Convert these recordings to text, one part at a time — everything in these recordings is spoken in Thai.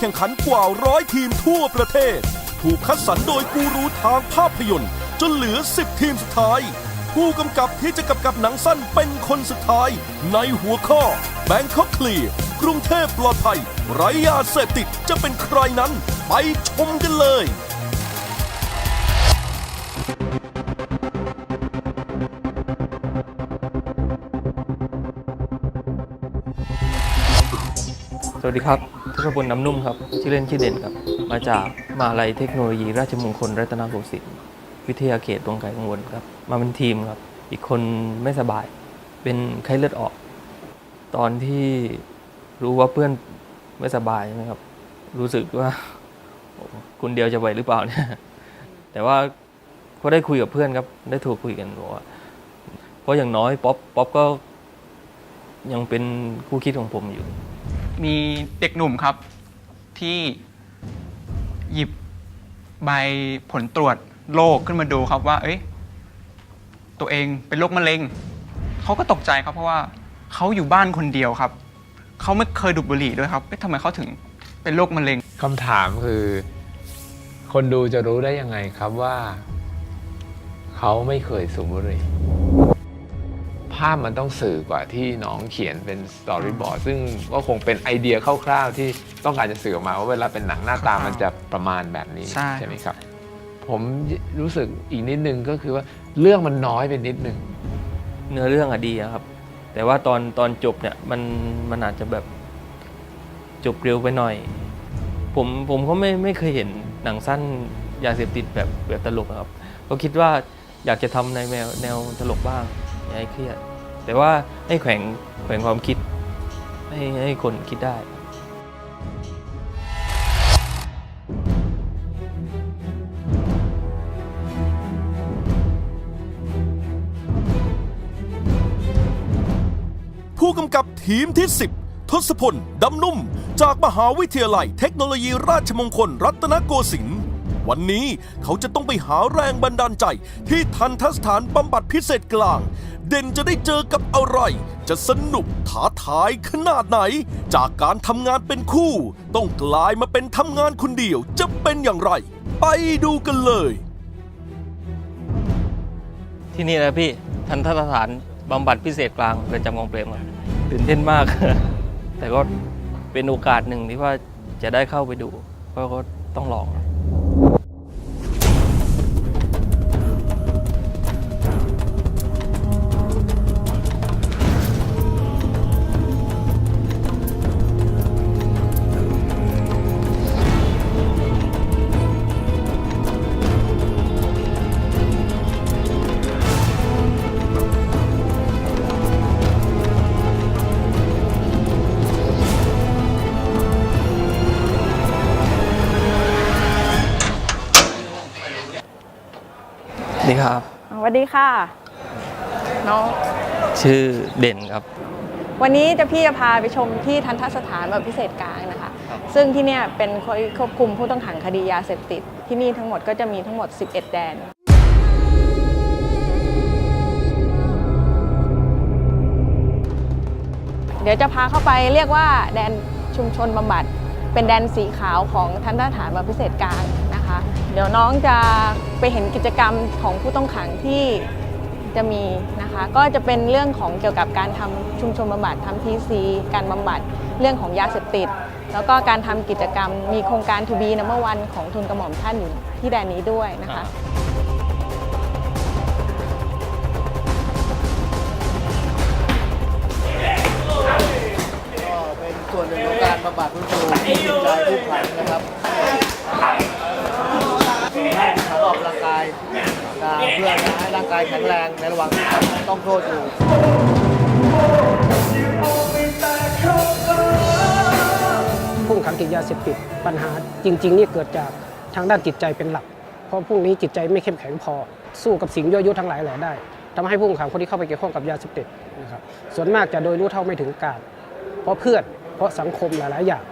แข่งขันกว่าร้อยทีมทั่วประเทศ ถูกคัดสรรโดยกูรูทางภาพยนตร์ จนเหลือ 10 ทีมสุดท้าย ผู้กำกับที่จะกำกับหนังสั้นเป็นคนสุดท้าย ในหัวข้อแบงคอกเคลียกรุงเทพปลอดภัย ไร้ยาเสพติดจะเป็นใครนั้น ไปชมกันเลยสวัสดีครับ ทศพลน้ำนุ่มครับ ชื่อเล่นชื่อเด่นครับ มาจากมหาลัยเทคโนโลยี ราชมงคลรัตนโกสินทร์วิทยาเขตตรงไกลกังวลครับ มาเป็นทีมครับ อีกคนไม่สบาย เป็นไข้เลือดออก ตอนที่รู้ว่าเพื่อนไม่สบายใช่ไหมครับ รู้สึกว่าโอ้คนเดียวจะไหวหรือเปล่าเนี่ยแต่ว่าก็ได้คุยกับเพื่อนครับ ได้โทรคุยกันบอกว่าเพราะอย่างน้อยป๊อปป๊อปก็ยังเป็นคู่คิดของผมอยู่ มีเด็กหนุ่มครับ ที่หยิบใบผลตรวจโรคขึ้นมาดูครับว่า เอ้ย ตัวเองเป็นโรคมะเร็งเขาก็ตกใจครับ เพราะว่าเขาอยู่บ้านคนเดียวครับเขาไม่เคยดูดบุหรี่ด้วยครับเอ๊ะทำไมเขาถึงเป็นโรคมะเร็งคำถามคือ คนดูจะรู้ได้ยังไงครับว่า เขาไม่เคยสูบบุหรี่ ภาพมันต้องสื่อกว่าที่น้องเขียนเป็นสตอรี่บอร์ดซึ่งก็คงเป็นไอเดียคร่าวๆ ที่ต้องการจะสื่อออกมาว่าเวลาเป็นหนังหน้าตามันจะประมาณแบบนี้ใช่ไหมครับ ผมรู้สึกอีกนิดนึงก็คือว่าเรื่องมันน้อยไปนิดนึง เนื้อเรื่องอะดีอะครับ แต่ว่าตอนตอนจบเนี่ยมันมันอาจจะแบบจบเร็วไปหน่อย ผมผมก็ไม่ไม่เคยเห็นหนังสั้นยาเสพติดแบบแบบตลกอะครับก็คิดว่าอยากจะทำในแนวแนวตลกบ้าง อย่าให้เครียด แต่ว่าให้แขวงแขวงความคิด ให้ให้คนคิดได้ ผู้กำกับทีมที่ 10 ทศพล ดำนุ่ม จากมหาวิทยาลัยเทคโนโลยีราชมงคล รัตนโกสินทร์วันนี้เขาจะต้องไปหาแรงบันดาลใจที่ทันทสถานบำบัดพิเศษกลาง เด่นจะได้เจอกับอะไร จะสนุกท้าทายขนาดไหน จากการทำงานเป็นคู่ ต้องกลายมาเป็นทำงานคนเดียวจะเป็นอย่างไร ไปดูกันเลย ที่นี่นะพี่ ทันทสถานบำบัดพิเศษกลางเรือนจำกองเปรมครับตื่นเต้นมาก แต่ก็เป็นโอกาสหนึ่งที่ว่าจะได้เข้าไปดูก็ก็ต้องลองนี่ วัสดีค่ะ น้อง ชื่อเด่นครับ วันนี้จะพี่จะพาไปชมที่ทันทสถานแบบพิเศษกลางนะคะ ซึ่งที่เนี่ยเป็นควบคุมผู้ต้องขังคดียาเสพติด ที่นี่ทั้งหมดก็จะมีทั้งหมด 11 แดนเดี๋ยวจะพาเข้าไปเรียกว่าแดนชุมชนบำบัด เป็นแดนสีขาวของทันทสถานแบบพิเศษกลางนะคะ เดี๋ยวน้องจะไปเห็นกิจกรรมของผู้ต้องขังที่จะมีนะคะ ก็จะเป็นเรื่องของเกี่ยวกับการทำชุมชนบำบัดทำทีซีการบำบัดเรื่องของยาเสพติด แล้วก็การทำกิจกรรมมีโครงการทูบีนัมเบอร์วันของทุนกระหม่อมท่านอยู่ที่แดนนี้ด้วยนะคะก็เป็นส่วนหนึ่งของการบำบัดฟื้นฟูจิตใจผู้ขังนะครับเขาออกกำลังกายนะ เพื่อจะให้ร่างกายแข็งแรงในระหว่างที่ต้องโทษอยู่ผู้ต้องขังติดยาเสพติดปัญหาจริง ๆ นี่เกิดจากทางด้านจิตใจเป็นหลัก เพราะพวกนี้จิตใจไม่เข้มแข็งพอ สู้กับสิ่งยั่วยุทั้งหลายแหล่ได้ทำให้ผู้ต้องขังคนที่เข้าไปเกี่ยวข้องกับยาเสพติดนะครับส่วนมากจะโดยรู้เท่าไม่ถึงการ เพราะเพื่อนเพราะสังคมหลาย ๆ อย่าง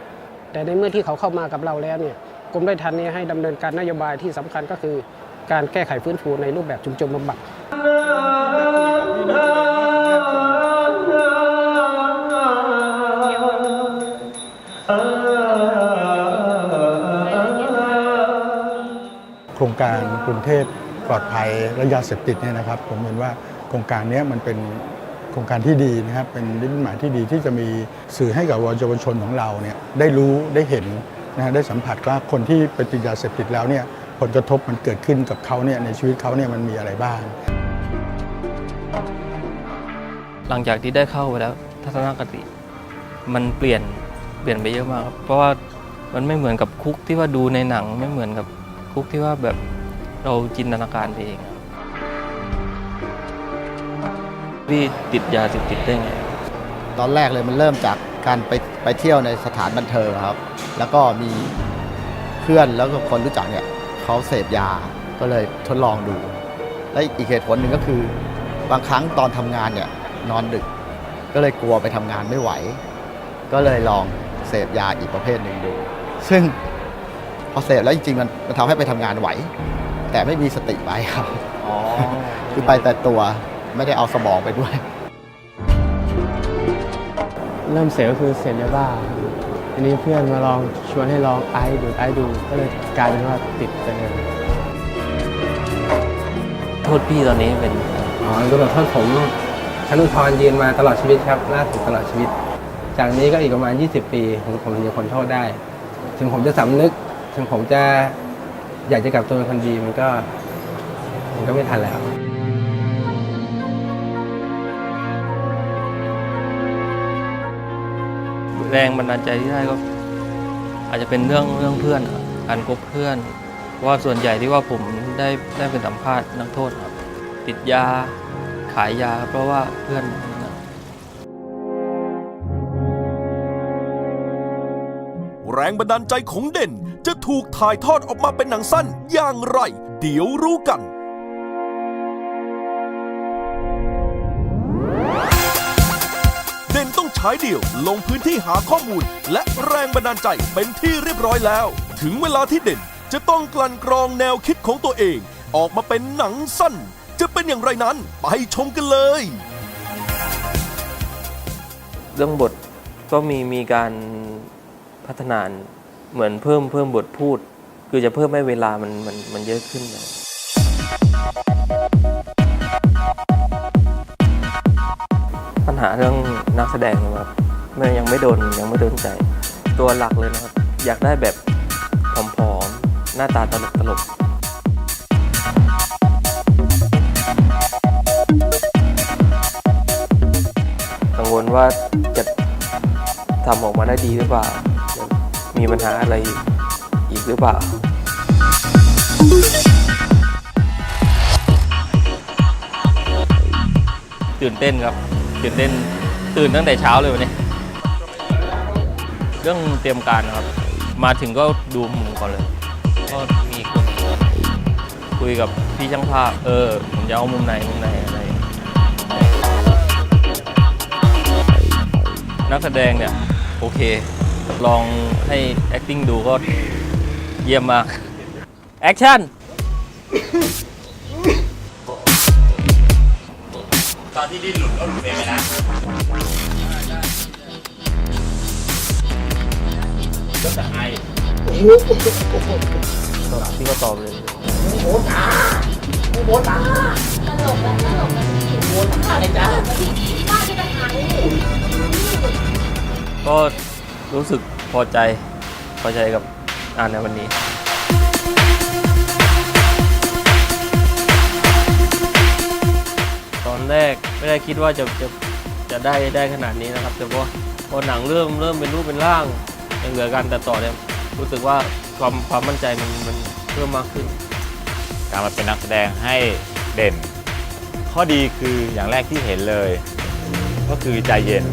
แต่ในเมื่อที่เขาเข้ามากับเราแล้วเนี่ยกรมได้ทันนี้ให้ดำเนินการนโยบายที่สำคัญก็คือ การแก้ไขฟื้นฟูในรูปแบบชุมชนบำบัดโครงการกรุงเทพปลอดภัยและยาเสพติดเนี่ยนะครับ ผมเห็นว่าโครงการนี้มันเป็นโครงการที่ดีนะครับ เป็นนิมิตหมายที่ดีที่จะมีสื่อให้กับเยาวชนของเราเนี่ยได้รู้ได้เห็นนะฮะได้สัมผัสว่าคนที่เป็นติดยาเสพติดแล้วเนี่ย ผลกระทบมันเกิดขึ้นกับเขาเนี่ยในชีวิตเขาเนี่ยมันมีอะไรบ้าง หลังจากที่ได้เข้าไปแล้วทัศนคติมันเปลี่ยนเปลี่ยนไปเยอะมากครับเพราะว่ามันไม่เหมือนกับคุกที่ว่าดูในหนังไม่เหมือนกับคุกที่ว่าแบบเราจินตนาการไปเองครับพี่ติดยาเสพติดได้ไงตอนแรกเลยมันเริ่มจากการไปไปเที่ยวในสถานบันเทิงครับ แล้วก็มีเพื่อนแล้วก็คนรู้จักเนี่ย เขาเสพยาก็เลยทดลองดู และอีกเหตุผลหนึ่งก็คือบางครั้งตอนทำงานเนี่ยนอนดึก ก็เลยกลัวไปทำงานไม่ไหว ก็เลยลองเสพยาอีกประเภทหนึ่งดู ซึ่งพอเสพแล้วจริงๆมันมันทำให้ไปทำงานไหว แต่ไม่มีสติไปครับคือไปแต่ตัวไม่ได้เอาสมองไปด้วย เริ่มเสพก็คือเสพยาบ้าครับทีนี้เพื่อนมาลองชวนให้ลองไอซ์ดูดไอซ์ดู ก็เลยกลายเป็นว่า ติดไปเลยโทษพี่ตอนนี้เป็นอ๋อกำหนดโทษผมชั้นอุทธรณ์ยืนมาตลอดชีวิตครับล่าสุดตลอดชีวิต จากนี้ก็อีกประมาณ 20 ปีผมผมถึงจะพ้นโทษได้ ถึงผมจะสำนึก ถึงผมจะอยากจะกลับตัวเป็นคนดีมันก็ มันก็ไม่ทันแล้วแรงบันดาลใจที่ได้ก็ อาจจะเป็นเรื่องเรื่องเพื่อนครับการคบเพื่อน เพราะว่าส่วนใหญ่ที่ว่าผมได้ได้เป็นสัมภาษณ์นักโทษครับ ติดยาขายยาเพราะว่าเพื่อนแรงบันดาลใจของเด่นจะถูกถ่ายทอดออกมาเป็นหนังสั้นอย่างไร เดี๋ยวรู้กัน เด่นต้องใช้เดี่ยวลงพื้นที่หาข้อมูล และแรงบันดาลใจเป็นที่เรียบร้อยแล้ว ถึงเวลาที่เด่น จะต้องกลั่นกรองแนวคิดของตัวเอง ออกมาเป็นหนังสั้น จะเป็นอย่างไรนั้นไปชมกันเลย เรื่องบทก็มีมีการพัฒนาเหมือนเพิ่มเพิ่มบทพูด คือจะเพิ่มให้เวลามันมันมันเยอะขึ้นนะปัญหาเรื่องนักแสดงครับมันยังไม่โดนยังไม่โดนใจ ตัวหลักเลยนะครับ อยากได้แบบผอม หน้าตาตลกตลกกังวลว่าจะทำออกมาได้ดีหรือเปล่า มีปัญหาอะไรอีกหรือเปล่าตื่นเต้นครับตื่นเต้นตื่นตั้งแต่เช้าเลยวันนี้ เรื่องเตรียมการครับ มาถึงก็ดูมุมก่อนเลย ก็มีคนคุยกับพี่ช่างภาพ เออ ผมจะเอามุมไหนมุมไหนอะไร นักแสดงเนี่ย โอเค ลองให้ acting ดูก็เยี่ยมมาก แอคชั่น พี่ก็ตอบเลยก็รู้สึกพอใจพอใจกับงานในวันนี้ตอนแรกไม่ได้คิดว่าจะจะจะได้ได้ขนาดนี้นะครับ แต่พอพอหนังเริ่มเริ่มเป็นรูปเป็นร่างยังเหลือการตัดต่อเนี่ย รู้สึกว่าความความมั่นใจมันมันเพิ่มมากขึ้น การมาเป็นนักแสดงให้เด่น ข้อดีคืออย่างแรกที่เห็นเลย ก็คือใจเย็น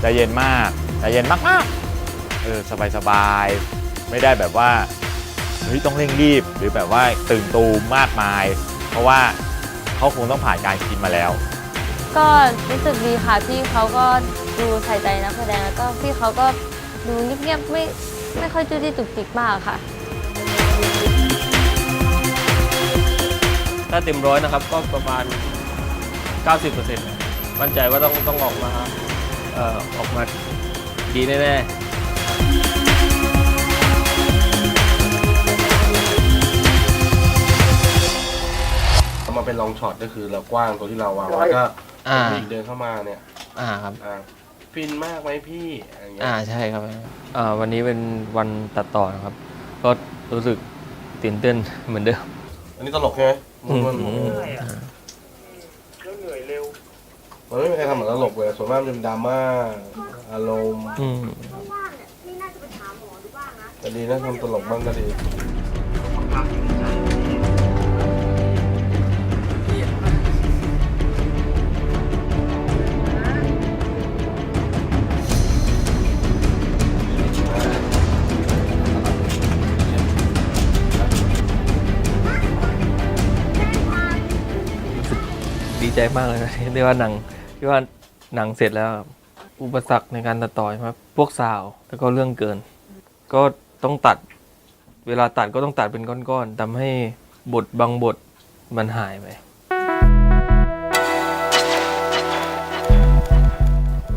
ใจเย็นมากใจเย็นมากๆเออสบายๆไม่ได้แบบว่าเฮ้ยต้องเร่งรีบหรือแบบว่าตื่นตูมมากมาย เพราะว่าเขาคงต้องผ่านการคิดมาแล้ว ก็รู้สึกดีค่ะพี่เขาก็ดูใส่ใจนักแสดงแล้วก็พี่เขาก็ดูเงียบๆไม่ ไม่ค่อยจุ้จี้จุกจิกมากค่ะ ถ้าเต็มร้อยนะครับก็ประมาณ 90%มั่นใจว่าต้องต้องออกมาเอ่อออกมาดีแน่ๆเอามาเป็นลองช็อตก็คือเรากว้างตัวที่เราวางไว้ก็อ่าผู้หญิงเดินเข้ามาเนี่ยอ่าครับ อ่า ฟินมากไหมพี่อะไรเงี้ยอ่าใช่ครับอ่าวันนี้เป็นวันตัดต่อนะครับ ก็รู้สึกตื่นเต้นเหมือนเดิม อันนี้ตลกใช่ไหมอืมมันมันมันไม่มีใครทำเหมือนตลกเลยส่วนมากมันเป็นดราม่าอารมณ์อืมแต่ดีนะทำตลกบ้างก็ดีดีใจ จมากเลยนะที่ว่าหนังที่ว่าหนังเสร็จแล้วครับอุปสรรคในการตัดต่อใช่ไหมพวกสาวแล้วก็เรื่องเกิน ก็ต้องตัด เวลาตัดก็ต้องตัดเป็นก้อนๆทำให้บทบางบทมันหายไป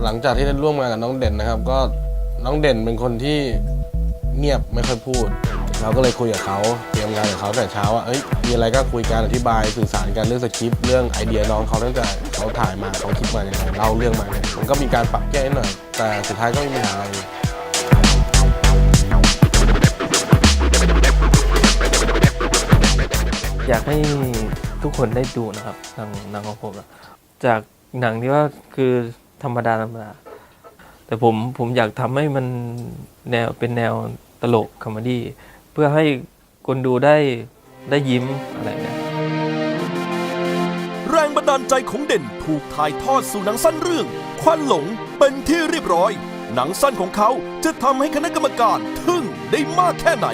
หลังจากที่ได้ร่วมงานกับน้องเด่นนะครับ ก็น้องเด่นเป็นคนที่เงียบไม่ค่อยพูด เราก็เลยคุยกับเขาเตรียมงานกับเขาแต่เช้าว่าเอ้ยมีอะไรก็คุยกันอธิบายสื่อสารกันเรื่องสคริปต์เรื่องไอเดียน้องเขาตั้งแต่เขาถ่ายมาเขาคิดมาอย่างไรเล่าเรื่องมาเนี่ยมันก็มีการปรับแก้หน่อยแต่สุดท้ายก็ไม่มีอะไรอยากให้ทุกคนได้ดูนะครับหนังหนังของผมจากหนังที่ว่าคือธรรมดาธรรมดาแต่ผมผมอยากทำให้มันแนวเป็นแนวตลกคอมเมดี้ พื่อให้คนดูได้ได้ยิ้มอะไรเนี่ยแรงบันดาลใจของเด่นถูกถ่ายทอดสู่หนังสั้นเรื่อง ควันหลงเป็นที่เรียบร้อย หนังสั้นของเขาจะทำให้คณะกรรมการทึ่งได้มากแค่ไหน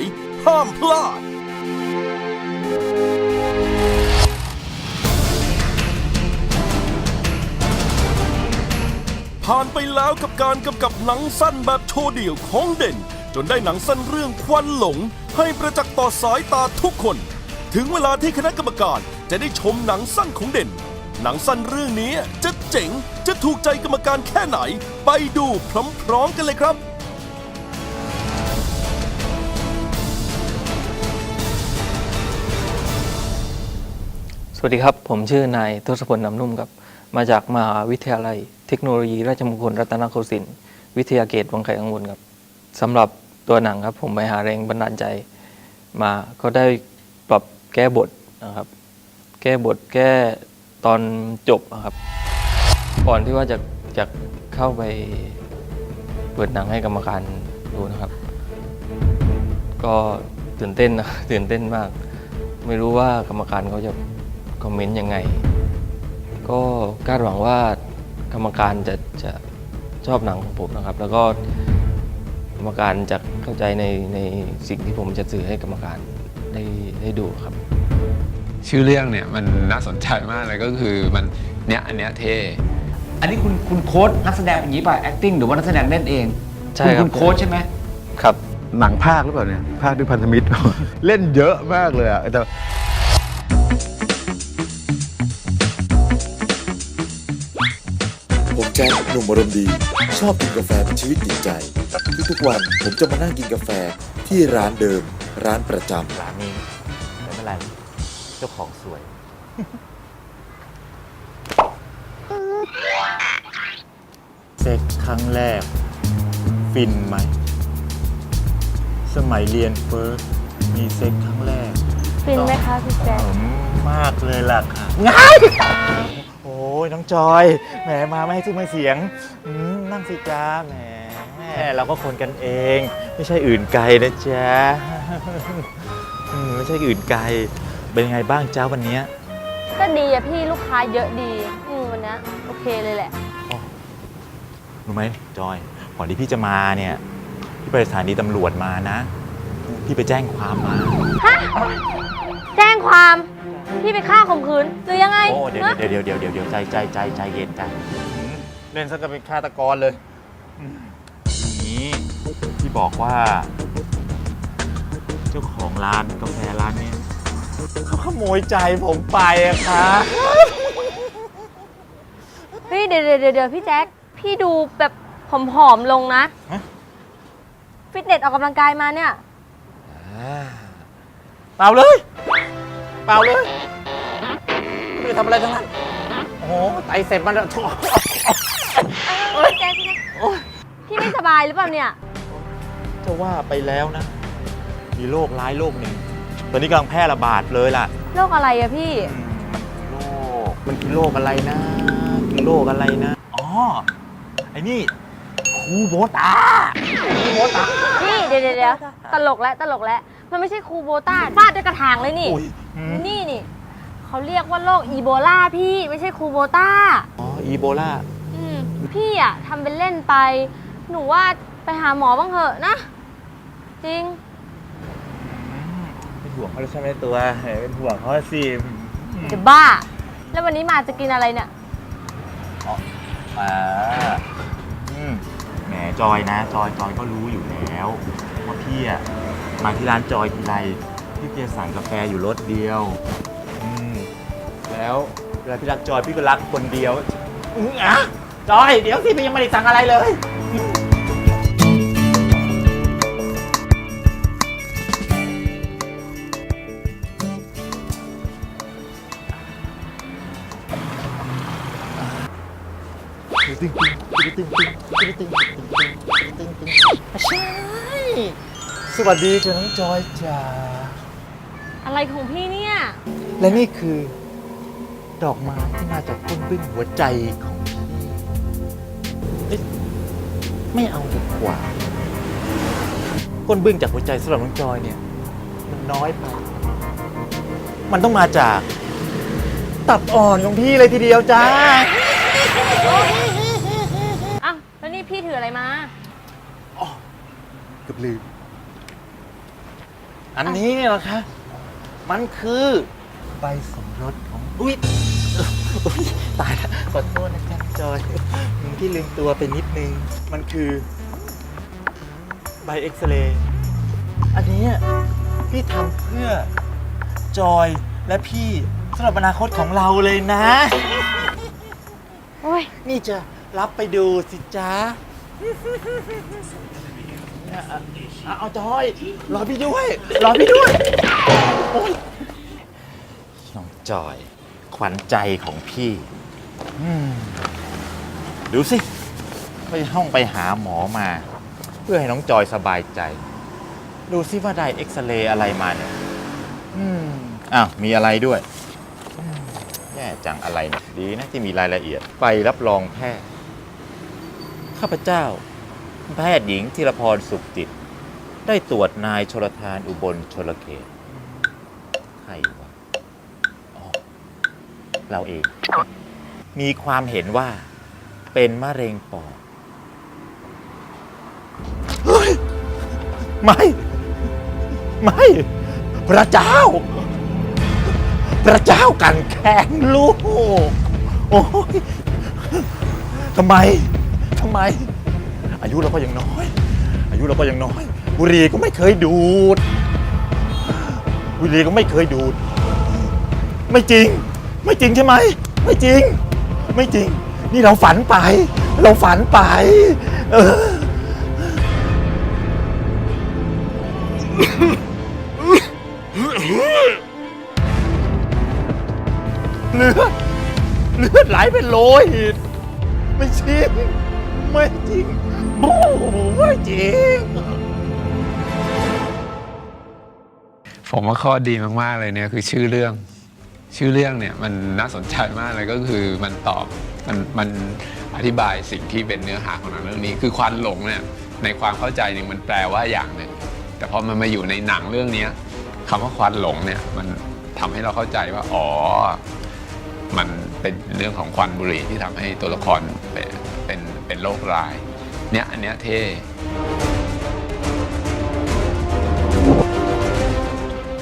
ห้ามพลาดผ่านไปแล้วกับการกำกับหนังสั้นแบบโชว์เดี่ยวของเด่น จนได้หนังสั้นเรื่องควันหลง ให้ประจักษ์ต่อสายตาทุกคน ถึงเวลาที่คณะกรรมการจะได้ชมหนังสั้นของเด่น หนังสั้นเรื่องนี้จะเจ๋งจะถูกใจกรรมการแค่ไหน ไปดูพร้อมๆกันเลยครับสวัสดีครับ ผมชื่อนายทศพลนำนุ่มครับ มาจากมหาวิทยาลัย เทคโนโลยีราชมงคลรัตนโกสินทร์วิทยาเขตวังไข่กังวลครับสำหรับ ตัวหนังครับ ผมไปหาแรงบันดาลใจมาก็ได้ปรับแก้บทนะครับ แก้บทแก้ตอนจบนะครับ ก่อนที่ว่าจะจะเข้าไปเปิดหนังให้กรรมการดูนะครับ ก็ตื่นเต้นนะตื่นเต้นมาก ไม่รู้ว่ากรรมการเขาจะคอมเมนต์ยังไง ก็คาดหวังว่ากรรมการจะจะชอบหนังของผมนะครับ แล้วก็ กรรมการจะเข้าใจในในสิ่งที่ผมจะสื่อให้กรรมการได้ได้ดูครับ ชื่อเรื่องเนี่ยมันน่าสนใจมากเลยก็คือมันเนี้ยอันเนี้ยเท่อันนี้คุณคุณโค้ดนักแสดงอย่างนี้ป่ะ acting หรือว่านักแสดงเล่นเองใช่ณครับ คุณโค้ดใช่ไหม ครับ หนังภาคหรือเปล่าเนี่ย ภาคด้วยพันธมิตร เล่นเยอะมากเลยอะแต่ผมแจ็คหนุ่มอารมณ์ดี ชอบกินกาแฟเป็นชีวิตจิตใจ ทุกๆวันผมจะมานั่งกินกาแฟที่ร้านเดิม ร้านประจำร้านนี้ไม่เป็นไรเจ้าของสวย เซ็กครั้งแรก ฟินไหม สมัยเรียนเฟิร์สมีเซ็กครั้งแรก ฟินไหมคะพี่แจ๊คผมมากเลยล่ะค่ะง่าย โอ้ยน้องจอย แหมมาไม่ให้ซุ้มให้เสียง อืม นั่งสิจ้าแหมแหมเราก็คนกันเอง ไม่ใช่อื่นไกลนะจ๊ะอืมไม่ใช่อื่นไกล เป็นยังไงบ้างจ้าวันเนี้ยก็ดีอะพี่ลูกค้าเยอะดีอืมวันเนี้ยโอเคเลยแหละ รู้ไหมจอยก่อนที่พี่จะมาเนี่ยพี่ไปสถานีตำรวจมานะ พี่ไปแจ้งความมาฮะแจ้งความ พี่ไปฆ่าข่มขืนหรือยังไงโอ้เดี๋ยวฮะเดี๋ยวเดี๋ยวเดี๋ยวเดี๋ยวเดี๋ยวใจใจใจใจเย็นใจอืม เล่นซะกับเป็นฆาตกรเลยอืมทีนี้พี่บอกว่า เจ้าของร้านกาแฟร้านเนี้ยเขาขโมยใจผมไปอะค่ะเฮ้ยเดี๋ยวเดี๋ยวเดี๋ยวพี่แจ๊คพี่ดูแบบผอมๆลงนะฟิตเนสออกกำลังกายมาเนี่ย เปล่าเลย เปล่าเลยไม่ได้ทำอะไรทั้งนั้น โอ้โหไตเสร็จมันแล้ว เอ้ยแจ๊คพี่แจ๊คพี่ไม่สบายหรือเปล่าเนี่ย จะว่าไปแล้วนะ มีโรคร้ายโรคหนึ่งตอนนี้กำลังแพร่ระบาดเลยล่ะโรคอะไรอะพี่โรคมันคือโรคอะไรนะคือโรคอะไรนะอ๋อไอ้นี่คูโบตาคูโบตาพี่เดี๋ยวเดี๋ยวเดี๋ยวตลกแล้วตลกแล้วมันไม่ใช่คูโบต้าฟาดด้วยกระถางเลยนี่อืมนี่นี่เขาเรียกว่าโรคอีโบลาพี่ไม่ใช่คูโบต้า อ๋ออีโบลา อืมพี่อะทำเป็นเล่นไป หนูว่าไปหาหมอบ้างเถอะนะ จริง เป็นห่วงเขาแล้วใช่ไหมตัวเป็นห่วงเขาสิจะบ้า แล้ววันนี้มาจะกินอะไรเนี่ย อ่าอืมแหมจอยนะ จอยจอยก็รู้อยู่แล้วว่าพี่อะมาที่ร้านจอยทีไรพี่จะสั่งกาแฟอยู่รสเดียว อืมแล้วเวลาพี่รักจอยพี่ก็รักคนเดียวอืออะจอย เดี๋ยวสิพี่ยังไม่ได้สั่งอะไรเลยใช่ วัสดีจ้าน้องจอยจ๋าอะไรของพี่เนี่ย และนี่คือ ดอกไม้ที่มาจากต้นบึ้งหัวใจของพี่เอ๊ะไม่เอาดีกว่าก้นบึ้งจากหัวใจสำหรับน้องจอยเนี่ย มันน้อยไป มันต้องมาจาก ตับอ่อนของพี่เลยทีเดียวจ้าอ้าวแล้วนี่พี่ถืออะไรมาเกับลืม อันนี้เนี่ยเหรอคะ มันคือใบสมรสของอุ๊ยอุ๊ยตายแล้วขอโทษนะจ๊ะจอยพี่ลืมตัวไปนิดนึง มันคือใบเอ็กซเรย์อันนี้พี่ทำเพื่อจอยและพี่สำหรับอนาคตของเราเลยนะ โอ้ยนี่จะรับไปดูสิจ๊ะเอาเอาเอาจอย รอพี่ด้วย รอพี่ด้วย โอ๊ยน้องจอย ขวัญใจของพี่อืมดูสิ ไปห้องไปหาหมอมา เพื่อให้น้องจอยสบายใจ ดูสิว่าได้เอ็กซเรย์อะไรมาเนี่ย อืมอ้าวมีอะไรด้วยแย่จังอะไรเนี่ยดีนะที่มีรายละเอียดไปรับรองแพทย์ ข้าพเจ้า แพทย์หญิงธีรพรสุขจิต ได้ตรวจนายชลทานอุบลชลเขตใครวะอ๋อเราเอง มีความเห็นว่าเป็นมะเร็งปอดเฮ้ยไม่ ไม่ พระเจ้า พระเจ้ากันแค้นลูก โอ้ยทำไม ทำไม อายุเราก็ยังน้อย อายุเราก็ยังน้อย บุหรี่ก็ไม่เคยดูด บุหรี่ก็ไม่เคยดูด ไม่จริง ไม่จริงใช่ไหม ไม่จริง ไม่จริง นี่เราฝันไป เราฝันไป เออ เลือด เลือดไหลเป็นโลหิต ไม่จริง ไม่จริง โอ้ไม่จริง ผมว่าข้อดีมากๆเลยเนี่ยคือชื่อเรื่อง ชื่อเรื่องเนี่ยมันน่าสนใจมากเลยก็คือมันตอบมันมันอธิบายสิ่งที่เป็นเนื้อหาของหนังเรื่องนี้ คือควันหลงเนี่ยในความเข้าใจหนึ่งมันแปลว่าอย่างหนึ่ง แต่พอมันมาอยู่ในหนังเรื่องนี้คำว่าควันหลงเนี่ยมันทำให้เราเข้าใจว่าอ๋อ มันเป็นเรื่องของควันบุหรี่ที่ทำให้ตัวละครเป็นเป็นเป็นโรคร้าย เนี่ยอันเนี้ยเท่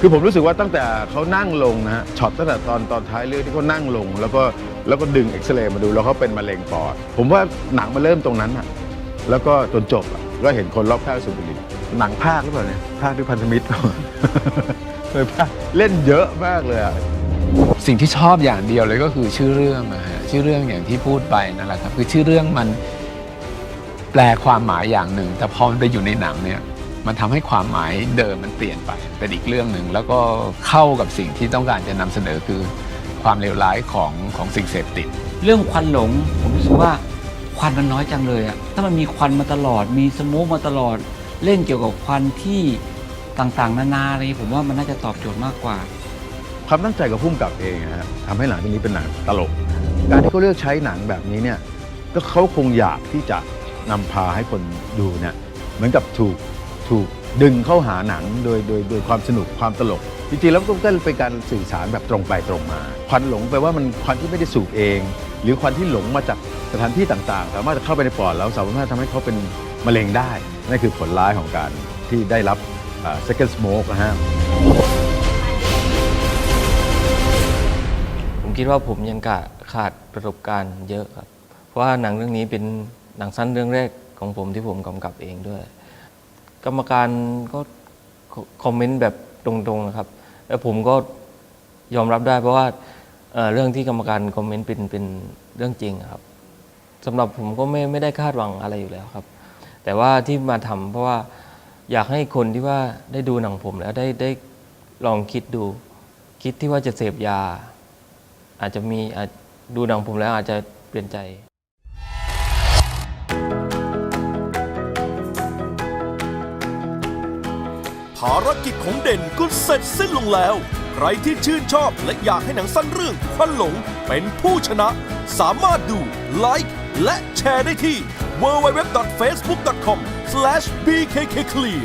คือผมรู้สึกว่าตั้งแต่เขานั่งลงนะฮะช็อตตั้งแต่ตอนตอนท้ายเรื่องที่เขานั่งลง แล้วก็แล้วก็ดึงเอ็กซเรย์มาดูแล้วเขาเป็นมะเร็งปอด ผมว่าหนังมาเริ่มตรงนั้นอะแล้วก็จนจบอะก็เห็นคนรอบข้างสูบบุหรี่หนังภาคหรือเปล่าเนี่ยภาคด้วยพันธมิตรเลยภาคเล่นเยอะมากเลยอะสิ่งที่ชอบอย่างเดียวเลยก็คือชื่อเรื่องอะฮะชื่อเรื่องอย่างที่พูดไปนั่นแหละครับคือชื่อเรื่องมันแปลความหมายอย่างหนึ่ง แต่พอมันไปอยู่ในหนังเนี่ย มันทำให้ความหมายเดิมมันเปลี่ยนไปเป็นอีกเรื่องหนึ่งแล้วก็เข้ากับสิ่งที่ต้องการจะนำเสนอคือความเลวร้ายของของสิ่งเสพติด เรื่องควันหลง ผมรู้สึกว่าควันมันน้อยจังเลยอะถ้ามันมีควันมาตลอด มีสโมกมาตลอด เล่นเกี่ยวกับควันที่ต่างๆ นานาอะไรผมว่ามันน่าจะตอบโจทย์มากกว่า ความตั้งใจกับพุ่มกับเองนะฮะทำให้หนังเรื่องนี้เป็นหนังตลก การที่เขาเลือกใช้หนังแบบนี้เนี่ยก็เขาคงอยากที่จะนำพาให้คนดูเนี่ยเหมือนกับถูก ถูกดึงเข้าหาหนังโดยโดยโดยความสนุกความตลก จริงๆ แล้วก็เป็นการสื่อสารแบบตรงไปตรงมา ควันหลงแปลว่ามันควันที่ไม่ได้สูบเอง หรือควันที่หลงมาจากสถานที่ต่างๆ สามารถเข้าไปในปอดแล้วสามารถทำให้เขาเป็นมะเร็งได้ นั่นคือผลร้ายของการที่ได้รับ second smoke นะฮะผมคิดว่าผมยังขาดขาดประสบการณ์เยอะครับ เพราะว่าหนังเรื่องนี้เป็นหนังสั้นเรื่องแรกของผมที่ผมกำกับเองด้วย กรรมการก็คอมเมนต์แบบตรงๆนะครับ แล้วผมก็ยอมรับได้เพราะว่าเเรื่องที่กรรมการคอมเมนต์เป็นเป็นเรื่องจริงครับสำหรับผมก็ไม่ไม่ได้คาดหวังอะไรอยู่แล้วครับ แต่ว่าที่มาทำเพราะว่าอยากให้คนที่ว่าได้ดูหนังผมแล้วได้ได้ลองคิดดู คิดที่ว่าจะเสพยา อาจจะมีอาจดูหนังผมแล้วอาจจะเปลี่ยนใจารกิจของเด่นก็เสร็จสิ้นลงแล้ว ใครที่ชื่นชอบและอยากให้หนังสั้นเรื่องควันหลงเป็นผู้ชนะ สามารถดูไลค์และแชร์ได้ที่ www.facebook.com/bkkclear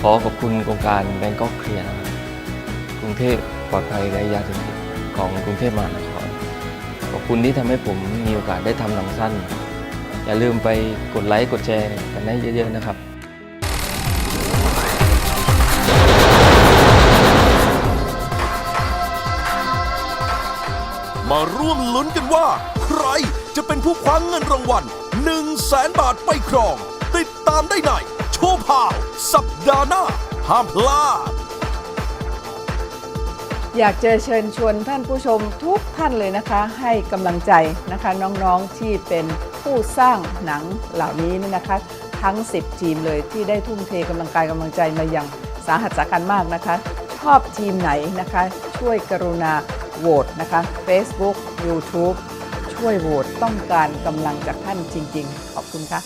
ขอขอบคุณโครงการแบงก์เคลียร์กรุงเทพปลอดภัยไร้ยาเสพติดของกรุงเทพมหานครขอบคุณที่ทำให้ผมมีโอกาสได้ทำหนังสั้น อย่าลืมไปกดไลค์กดแชร์กันให้เยอะ ๆ นะครับ มาร่วมลุ้นกันว่า ใครจะเป็นผู้คว้าเงินรางวัล1 0 0 0 0แสนบาทไปครอง ติดตามได้ในโชว์พาวสัปดาห์หน้า ห้ามพลาด อยากจะเชิญชวนท่านผู้ชมทุกท่านเลยนะคะ ให้กำลังใจนะคะน้องๆที่เป็นผู้สร้างหนังเหล่านี้นี่นะคะ ทั้ง 10 ทีมเลยที่ได้ทุ่มเทกำลังกายกำลังใจมาอย่างสาหัสสากันมากนะคะ ชอบทีมไหนนะคะ ช่วยกรุณา โหวตนะคะ Facebook YouTube ช่วยโหวตต้องการกำลังจากท่านจริง ๆ ขอบคุณค่ะ